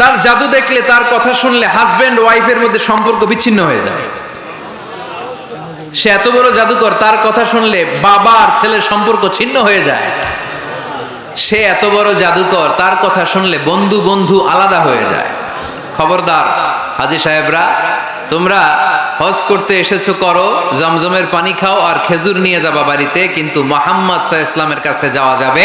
তার জাদু দেখলে তার কথা শুনলে হাজবেন্ড ওয়াইফের মধ্যে সম্পর্ক বিচ্ছিন্ন হয়ে যায়। সে এত বড় জাদুকর, তার কথা শুনলে বাবা আর ছেলের সম্পর্ক ছিন্ন হয়ে যায়। সে এত বড় জাদুকর, তার কথা শুনলে বন্ধু বন্ধু আলাদা হয়ে যায়। খবরদার, হাজি সাহেবরা, তোমরা হজ করতে এসেছ, করো, জমজমের পানি খাও আর খেজুর নিয়ে যাবা বাড়িতে, কিন্তু মোহাম্মদ সাহা ইসলামের কাছে যাওয়া যাবে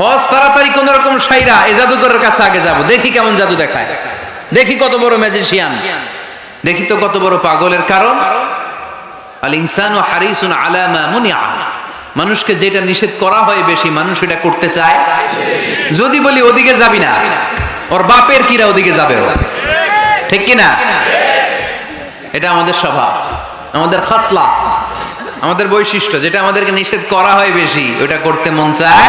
হজ তাড়াতাড়ি কোন রকম সাইরা এই জাদুকরের কাছে আগে যাব। দেখি কেমন জাদু দেখায়। দেখি কত বড় ম্যাজিশিয়ান দেখি তো কত বড় পাগলের কারণ। আল ইনসান ও হারিসুন আলামা মুনিয়া। মানুষকে যেটা নিষেধ করা হয় বেশি, মানুষ এটা করতে চায়। যদি বলি ওদিকে যাবি না, ওর বাপের কিরা ওদিকে যাবে ঠিক কি না এটা আমাদের স্বভাব, আমাদের খাসলা, আমাদের বৈশিষ্ট্য। যেটা আমাদেরকে নিষেধ করা হয় বেশি, ওটা করতে মন চায়।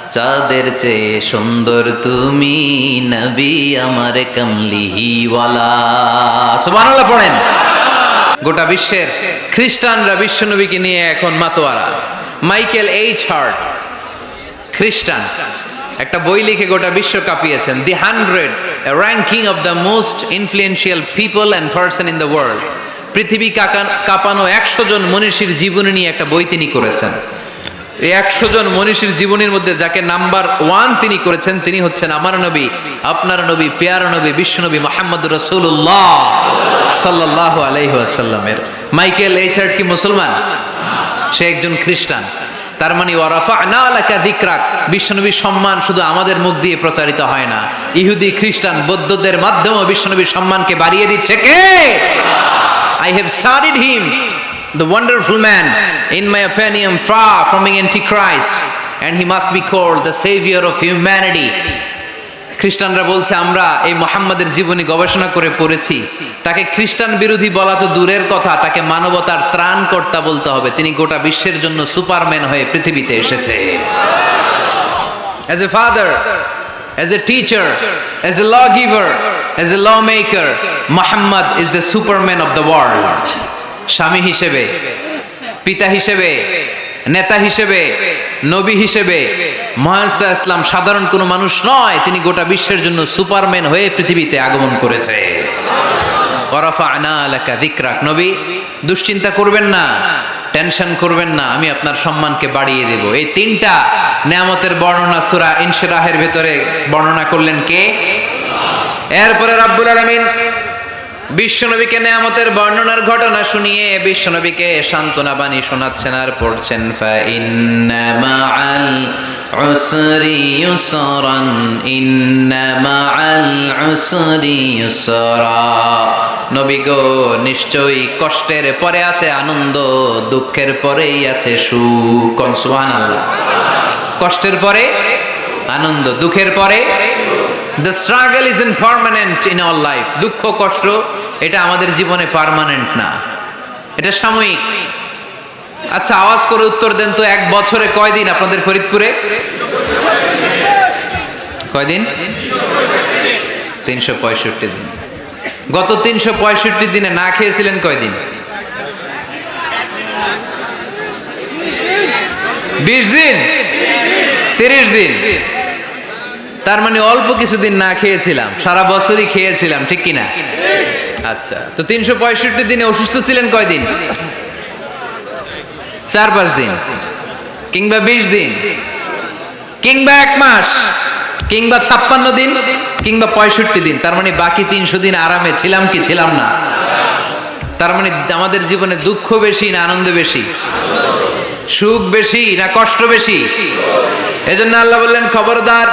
চাঁদের চেয়ে সুন্দর তুমি নবী আমার কমলিহিওয়ালা। সুবহানাল্লাহ পড়েন। গোটা বিশ্বের খ্রিস্টানরা বিশ্বনবীকে নিয়ে এখন মাতোয়ারা। মাইকেল এইচ হার্ট, খ্রিস্টান। একটা বই লিখে গোটা বিশ্ব কাঁপিয়েছেন। The hundred ranking of the most influential people and person in the world. পৃথিবী কাঁপানো একশো জন মনীষীর জীবনী নিয়ে একটা বই তিনি করেছেন। এই একশো জন মনীষীর জীবনের মধ্যে যাকে নাম্বার ওয়ান তিনি করেছেন তিনি হচ্ছেন আমার নবী আপনার নবী পেয়ার নবী বিশ্বনবী মোহাম্মদ রসুল্লাহ সাল্লাহ আলাইসাল্লামের মাইকেল এইচার্ট কি মুসলমান? সে একজন খ্রিস্টান। তার মানে ওয়ারাফা না আলাকা দিকরাক বিশ্বনবীর সম্মান শুধু আমাদের মুখ দিয়ে প্রচারিত হয় না। ইহুদি খ্রিস্টান বৌদ্ধদের মাধ্যমেও বিশ্বনবীর সম্মানকে বাড়িয়ে দিচ্ছে কে? I have studied him, the wonderful man, in my opinion, far from being antichrist, and he must be called the savior of humanity. খ্রিস্টানরা বলছে আমরা এই মোহাম্মদের জীবনী গবেষণা করে পড়েছি তাকে খ্রিস্টান বিরোধী বলা তো দূরের কথা তাকে মানবতার ত্রাণকর্তা বলতে হবে তিনি গোটা বিশ্বের জন্য সুপারম্যান হয়ে পৃথিবীতে এসেছে as a father, as a teacher, as a lawgiver, as a lawmaker, Muhammad is the superman of the world. স্বামী হিসেবে, পিতা হিসেবে, নেতা হিসেবে, নবী হিসেবে মহাসা ইসলাম সাধারণ কোনো মানুষ নয়, তিনি গোটা বিশ্বের জন্য সুপারম্যান হয়ে পৃথিবীতে আগমন করেছে। দুশ্চিন্তা করবেন না, টেনশন করবেন না, আমি আপনার সম্মানকে বাড়িয়ে দেব। এই তিনটা নেয়ামতের বর্ণনা সুরা ইনশিরাহের ভেতরে বর্ণনা করলেন কে? এরপরে রাব্বুল আলামিন বিশ্বনবীকে নেয়ামতের বর্ণনার ঘটনা শুনিয়ে বিশ্বনবীকে সান্ত্বনা বাণী শোনাচ্ছেন আর পড়ছেন নবী গো, নিশ্চয়ই কষ্টের পরে আছে, আনন্দ দুঃখের পরেই আছে সুখ। কষ্টের পরে, আনন্দ দুঃখের পরে the struggle is in permanent in our life দুঃখ, কষ্ট, এটা আমাদের জীবনে পারমানেন্ট না। এটা সাময়িক। আচ্ছা আওয়াজ করে উত্তর দেন তো এক বছরে কয়দিন আপনাদের ফরিদপুরে? কয়দিন? তিনশো পঁয়ষট্টি দিন। গত তিনশো পঁয়ষট্টি দিনে না খেয়েছিলেন কয়দিন? বিশ দিন? তিরিশ দিন? তার মানে অল্প কিছুদিন না খেয়েছিলাম, সারা বছরই খেয়েছিলাম, ঠিক কিনা? আচ্ছা তো তিনশো পঁয়ষট্টি দিনে অসুস্থ ছিলেন কয়দিন? চার পাঁচ দিন, কিংবা বিশ দিন, কিংবা এক মাস, কিংবা ছাপ্পান্ন দিন, কিংবা পঁয়ষট্টি দিন, তার মানে বাকি তিনশো দিন আরামে ছিলাম কি ছিলাম না? তার মানে আমাদের জীবনে দুঃখ বেশি না আনন্দ বেশি? সুখ বেশি না কষ্ট বেশি? এজন্য আল্লাহ বললেন, খবরদার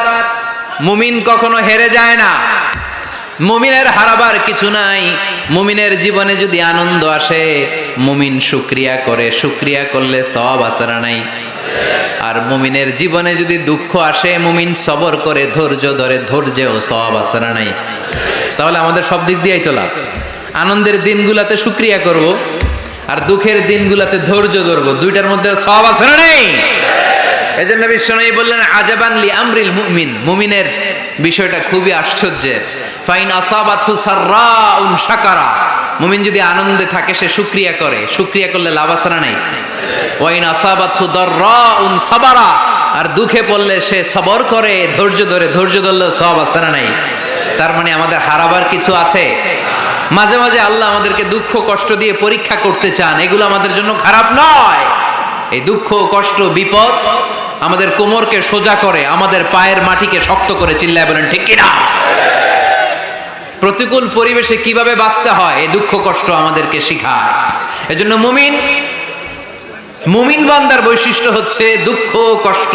মুমিন কখনো হেরে যায় না। মুমিনের হারাবার কিছু নাই। মুমিনের জীবনে যদি আনন্দ আসে, মুমিন শুক্রিয়া করে। শুক্রিয়া করলে সব আসারা নাই। আর মুমিনের জীবনে যদি দুঃখ আসে, মুমিন সবর করে, ধৈর্য ধরে, ধৈর্যেও সব আসারা নাই। তাহলে আমাদের সব দিক দিয়েই লাভ। আনন্দের দিনগুলাতে শুক্রিয়া করব, আর দুঃখের দিনগুলাতে ধৈর্য ধরবো। দুইটার মধ্যে সব আসারা নেই। এই জন্য বিশ্বনবী বললেন, আজাবান লি আমরিল মুমিন। মুমিনের বিষয়টা খুবই আশ্চর্যের। ফাইন আসাবাতহু সাররাউন শাকারা। মুমিন যদি আনন্দে থাকে, সে শুকরিয়া করে। শুকরিয়া করলে লাভ না নাই? ওয়াইন আসাবাতহু দাররাউন সাবারা। আর দুঃখে পড়লে সে সবর করে, ধৈর্য ধরে, ধৈর্য ধরলে সব না নাই? তার মানে আমাদের হারাবার কিছু আছে? মাঝে মাঝে আল্লাহ আমাদেরকে দুঃখ কষ্ট দিয়ে পরীক্ষা করতে চান। এগুলো আমাদের জন্য খারাপ নয়। এই দুঃখ কষ্ট, বিপদ আমাদের কোমরকে সোজা করে, আমাদের পায়ের মাটিকে শক্ত করে চিল্লায় বলেন, ঠিক কিনা? প্রতিকূল পরিবেশে কীভাবে বাঁচতে হয়, এই দুঃখ কষ্ট আমাদেরকে শিখায়। এজন্য মুমিন মুমিন বান্দার বৈশিষ্ট্য হচ্ছে দুঃখ, কষ্ট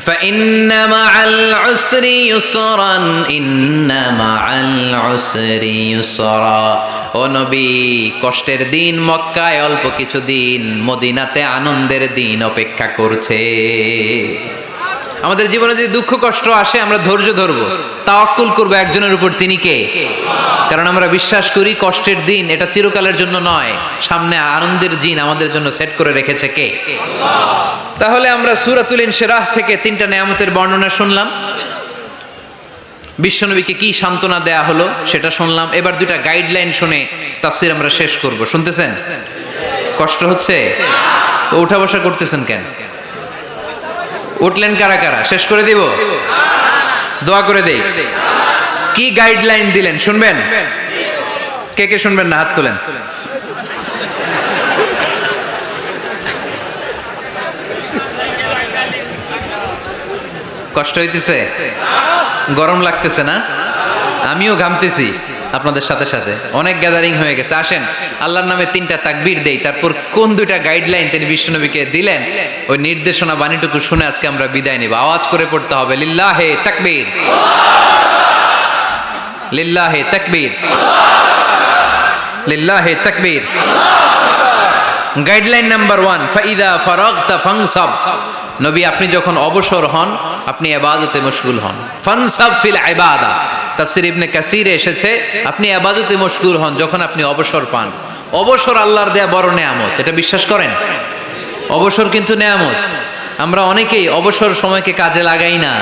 فإن مع العسر يسرا إن مع العسر يسرا ও নবী কষ্টের দিন মক্কায় অল্প কিছু দিন মদিনাতে আনন্দের দিন অপেক্ষা করছে আমাদের জীবনে যদি দুঃখ, কষ্ট আসে, আমরা ধৈর্য ধরবো। তাওয়াক্কুল করব একজনের উপর, তিনি কে? কারণ আমরা বিশ্বাস করি, কষ্টের দিন এটা চিরকালের জন্য নয়। সামনে আনন্দের দিন আমাদের জন্য সেট করে রেখেছে কে? তাহলে আমরা সুরাতুল ইনশিরাহ থেকে তিনটা নেয়ামতের বর্ণনা শুনলাম। বিশ্বনবীকে কি সান্ত্বনা দেয়া হলো সেটা শুনলাম। এবার দুইটা গাইডলাইন শুনে তাফসির আমরা শেষ করব। শুনতেছেন? কষ্ট হচ্ছে? তো উঠা বসা করতেছেন কেন? উঠলেন কারা কারা? শেষ করে দিব? দোয়া করে দেই। কি গাইডলাইন দিলেন? শুনবেন? কে কে শুনবেন না? হাত তোলেন। কষ্ট হইতেছে? গরম লাগতেছে না? আমিও ঘামতেছি। আপনাদের সাথে সাথে। অনেক গ্যাদারিং হয়ে গেছে। আসেন, আল্লাহর নামে তিনটা তাকবীর দেই। তারপর কোন দুইটা গাইডলাইন তিনি বিশ্বনবীকে দিলেন, ওই নির্দেশনা বাণীটুকু শুনে আজকে আমরা বিদায় নেব। আওয়াজ করে পড়তে হবে, লিল্লাহে তাকবীর। লিল্লাহে তাকবীর। লিল্লাহে তাকবীর। গাইডলাইন নাম্বার ওয়ান, ফাইদা ফারাগতা ফাংসাব নবী, আপনি যখন অবসর হন, আপনি এবাদতে মশগুল হন। ফানসাব ফিল ইবাদা। তাফসির ইবনে কাসিরে এসেছে, আপনি এবাদতে মশগুল হন যখন আপনি অবসর পান। অবসর আল্লাহর দেয়া বড় নেয়ামত, এটা বিশ্বাস করেন? অবসর কিন্তু নেয়ামত। আমরা অনেকেই অবসর সময়কে কাজে লাগাই না।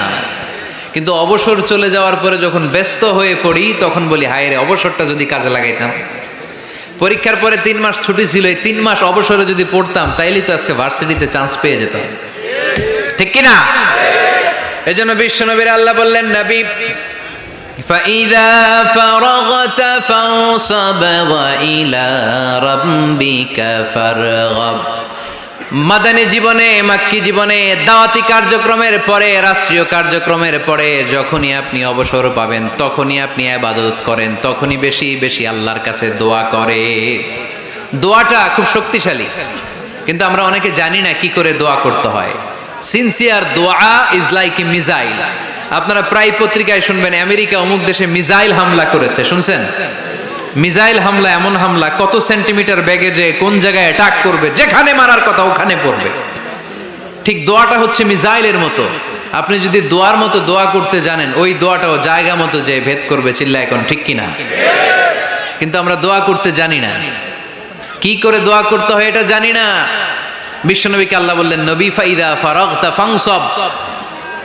কিন্তু অবসর চলে যাওয়ার পরে যখন ব্যস্ত হয়ে পড়ি, তখন বলি হায় রে অবসরটা যদি কাজে লাগাইতাম। পরীক্ষার পরে তিন মাস ছুটি ছিল, এই তিন মাস অবসরে যদি পড়তাম, তাইলেই তো আজকে ভার্সিটিতে চান্স পেয়ে যেতাম। ঠিক কিনা? এই জন্য বিশ্বনবীর আল্লাহ বললেন, নবী فإذا فرغت فانصب وإلى ربك فارغب মাদানী জীবনে মাক্কি জীবনে দাওয়াতি কার্যক্রমের পরে রাষ্ট্রীয় কার্যক্রমের পরে যখনই আপনি অবসর পাবেন তখনই আপনি আবাদত করেন তখনই বেশি বেশি আল্লাহর কাছে দোয়া করে দোয়াটা খুব শক্তিশালী কিন্তু আমরা অনেকে জানি না কি করে দোয়া করতে হয় সিনসিয়ার দোয়া ইজ লাইক এ মিজাইল আপনারা প্রায় পত্রিকায় শুনবেন, আমেরিকা অমুক দেশে মিজাইল হামলা করেছে, শুনছেন? মিসাইল হামলা, এমন হামলা, কত সেন্টিমিটার ব্যাগে যে কোন জায়গায় অ্যাটাক করবে, যেখানে মারার কথা ওখানে পড়বে। ঠিক দোয়াটা হচ্ছে মিসাইলের মতো। আপনি যদি দোয়ার মতো দোয়া করতে জানেন, ওই দোয়াটাও জায়গা মতো যে ভেদ করবে চিল্লা এখন, ঠিক কিনা? কিন্তু আমরা দোয়া করতে জানি না। কি করে দোয়া করতে হয় এটা জানি না। বিশ্বনবীকে আল্লাহ বললেন, নবী ফাইদা ফারাগতা ফাংসব।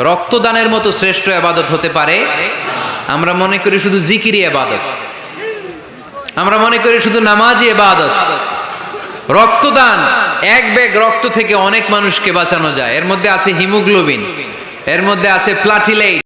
রক্তদানের মতো শ্রেষ্ঠ আবাদত হতে পারে। আমরা মনে করি শুধু জিকিরি আবাদত। আমরা মনে করি শুধু নামাজি আবাদত। রক্তদান, এক ব্যাগ রক্ত থেকে অনেক মানুষকে বাঁচানো যায়। এর মধ্যে আছে হিমোগ্লোবিন, এর মধ্যে আছে প্লাটিলেট